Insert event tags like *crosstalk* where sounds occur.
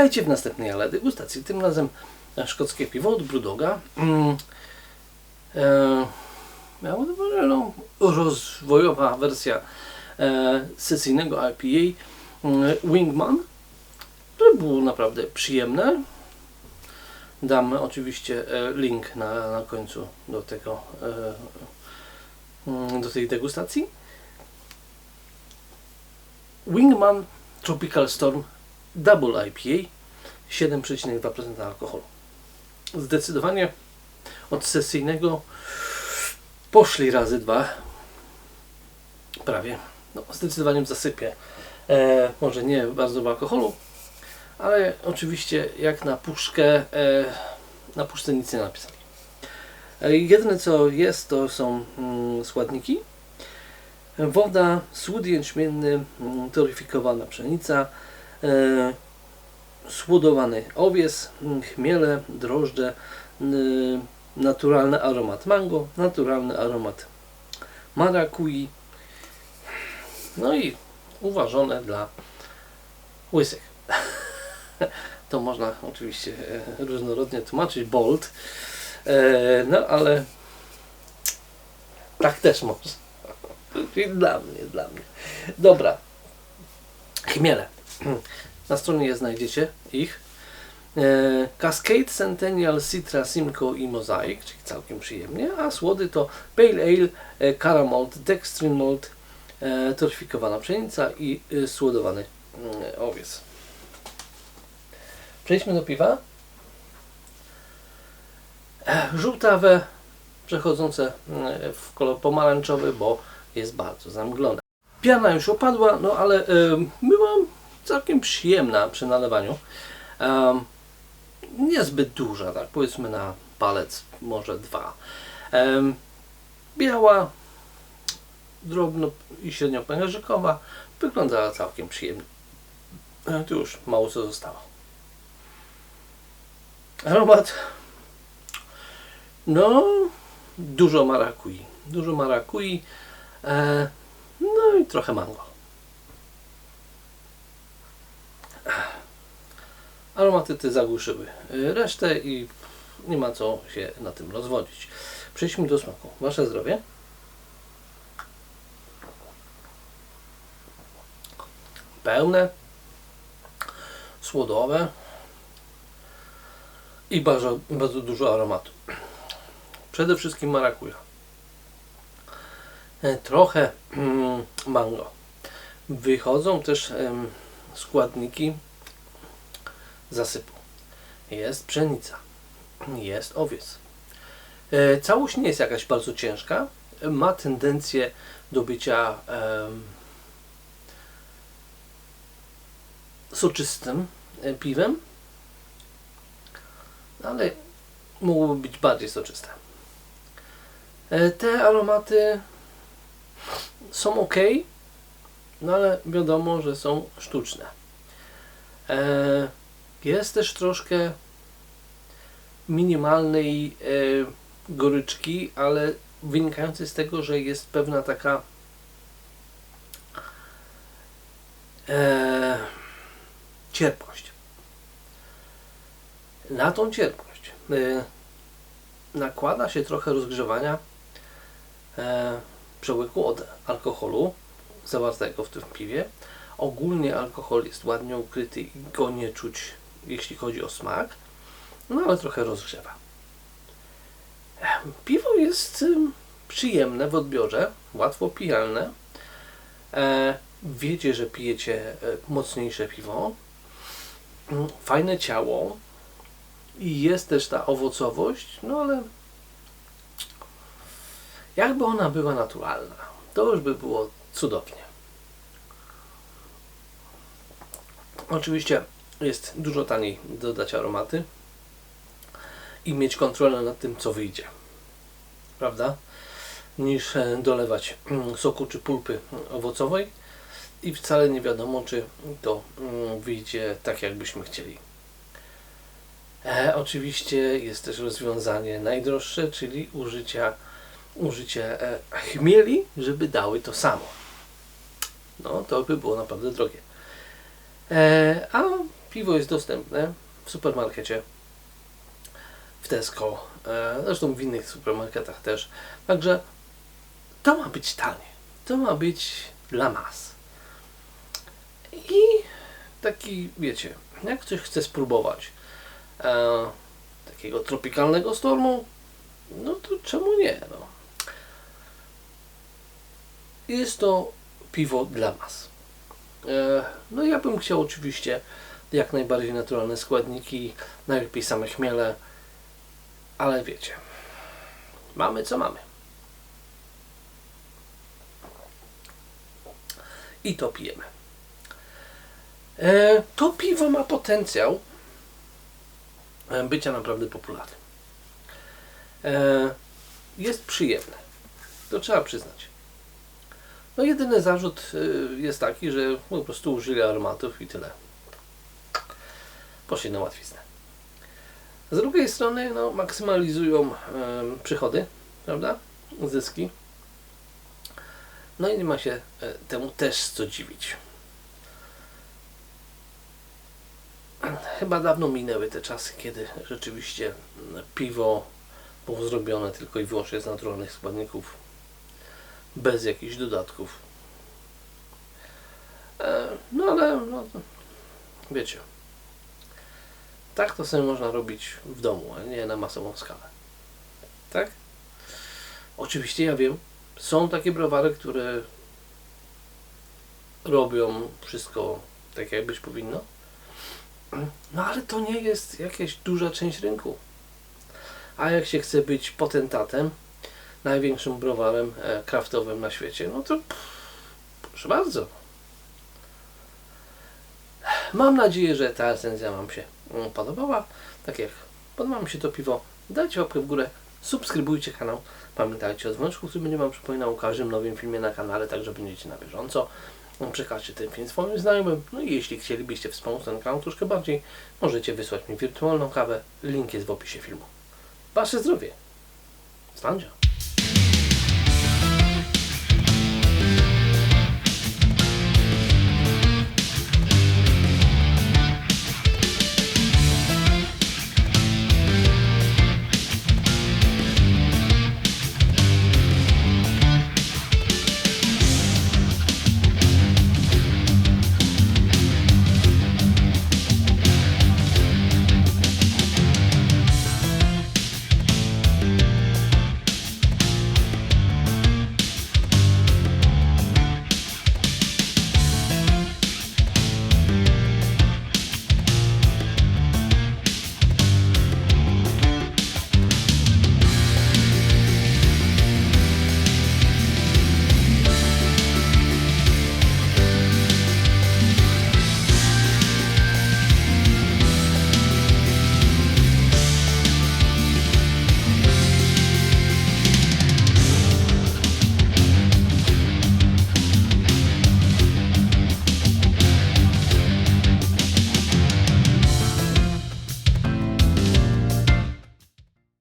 Witajcie w następnej ale degustacji. Tym razem szkockie piwo od Brudoga. Mm. E, no, rozwojowa wersja e, sesyjnego IPA mm, Wingman, które było naprawdę przyjemne. Dam oczywiście e, link na, na końcu do tego e, mm, do tej degustacji. Wingman Tropical Storm Double IPA 7,2% alkoholu. Zdecydowanie od sesyjnego poszli razy dwa. Prawie. No, zdecydowanie w zasypie. E, może nie bardzo w alkoholu, ale oczywiście jak na puszkę, e, na puszce nic nie napisali. E, jedyne co jest to są mm, składniki. Woda, słód jęczmienny, mm, toryfikowana pszenica, słodowany owies, mm, chmiele, drożdże, naturalny aromat mango, naturalny aromat marakui, no i uważone dla łysych. *laughs* To można oczywiście e, różnorodnie tłumaczyć, bold, e, no ale tak też można. *laughs* Dla mnie, dla mnie. Dobra. Chmiele. *clears throat* Na stronie znajdziecie ich. E, Cascade, Centennial, Citra, Simcoe i Mosaic, czyli całkiem przyjemnie, a słody to Pale Ale, e, Caramalt, Dextrin Malt, e, torfikowana pszenica i słodowany mm, owiec. Przejdźmy do piwa. Żółtawe, przechodzące mm, w kolor pomarańczowy, bo jest bardzo zamglone. Piana już opadła, no ale e, była całkiem przyjemna przy nalewaniu. Um, niezbyt duża, tak powiedzmy na palec, może dwa. Em, biała, drobno i średnio pęcherzykowa, wyglądała całkiem przyjemnie. E, Tu już mało co zostało. Aromat, no, dużo marakui. Dużo marakui, e, no i trochę mango. Aromaty te zagłuszyły y, resztę i nie ma co się na tym rozwodzić. Przejdźmy do smaku. Wasze zdrowie. Pełne, słodowe i bardzo, bardzo dużo aromatu. Przede wszystkim marakuja. E, Trochę mm, mango. Wychodzą też składniki zasypu. Jest pszenica. Jest owiec. E, Całość nie jest jakaś bardzo ciężka. Ma tendencję do bycia em, soczystym e, piwem, ale mogłoby być bardziej soczyste. E, Te aromaty są ok, no ale wiadomo, że są sztuczne. Jest też troszkę minimalnej e, goryczki, ale wynikającej z tego, że jest pewna taka e. Na tą cierpkość e, nakłada się trochę rozgrzewania e, przełyku od alkoholu zawartego w tym piwie. Ogólnie alkohol jest ładnie ukryty i go nie czuć, jeśli chodzi o smak, no ale trochę rozgrzewa. Piwo jest przyjemne w odbiorze, łatwo pijalne. E, wiecie, że pijecie e, mocniejsze piwo. Mm, Fajne ciało. I jest też ta owocowość, no ale jakby ona była naturalna, to już by było cudownie. Oczywiście jest dużo taniej dodać aromaty i mieć kontrolę nad tym, co wyjdzie. Prawda? Niż e, dolewać mm, soku czy pulpy owocowej i wcale nie wiadomo, czy to mm, wyjdzie tak, jakbyśmy chcieli. E, oczywiście jest też rozwiązanie najdroższe, czyli użycia, użycie e, chmieli, żeby dały to samo. No, to by było naprawdę drogie. E, a piwo jest dostępne w supermarkecie, w Tesco, e, zresztą w innych supermarketach też. Także to ma być tanie. To ma być dla mas. I taki, wiecie, jak ktoś chce spróbować e, takiego tropikalnego stormu, no to czemu nie? No. Jest to piwo dla mas. E, no ja bym chciał oczywiście jak najbardziej naturalne składniki, najlepiej same chmiele, ale wiecie, mamy co mamy. I to pijemy. E, to piwo ma potencjał e, bycia naprawdę popularnym. E, jest przyjemne. To trzeba przyznać. No jedyny zarzut y, jest taki, że po prostu użyli aromatów i tyle. Poszli na łatwiznę. Z drugiej strony no, maksymalizują em, przychody, prawda? Zyski. No i nie ma się e, temu też co dziwić. Chyba dawno minęły te czasy, kiedy rzeczywiście piwo było zrobione tylko i wyłącznie z naturalnych składników, bez jakichś dodatków. E, No ale, no, wiecie, tak to sobie można robić w domu, a nie na masową skalę. Tak? Oczywiście ja wiem, są takie browary, które robią wszystko tak, jak być powinno. No ale to nie jest jakaś duża część rynku. A jak się chce być potentatem, największym browarem e, kraftowym na świecie, no to pff, proszę bardzo. Mam nadzieję, że ta recenzja Wam się podobała. Tak jak podoba mi się to piwo, dajcie łapkę w górę, subskrybujcie kanał. Pamiętajcie o dzwoneczku, który będzie Wam przypominał o każdym nowym filmie na kanale, tak że będziecie na bieżąco. Przekażcie ten film swoim znajomym. No i jeśli chcielibyście wspomóc ten kanał troszkę bardziej, możecie wysłać mi wirtualną kawę. Link jest w opisie filmu. Wasze zdrowie. Standzia.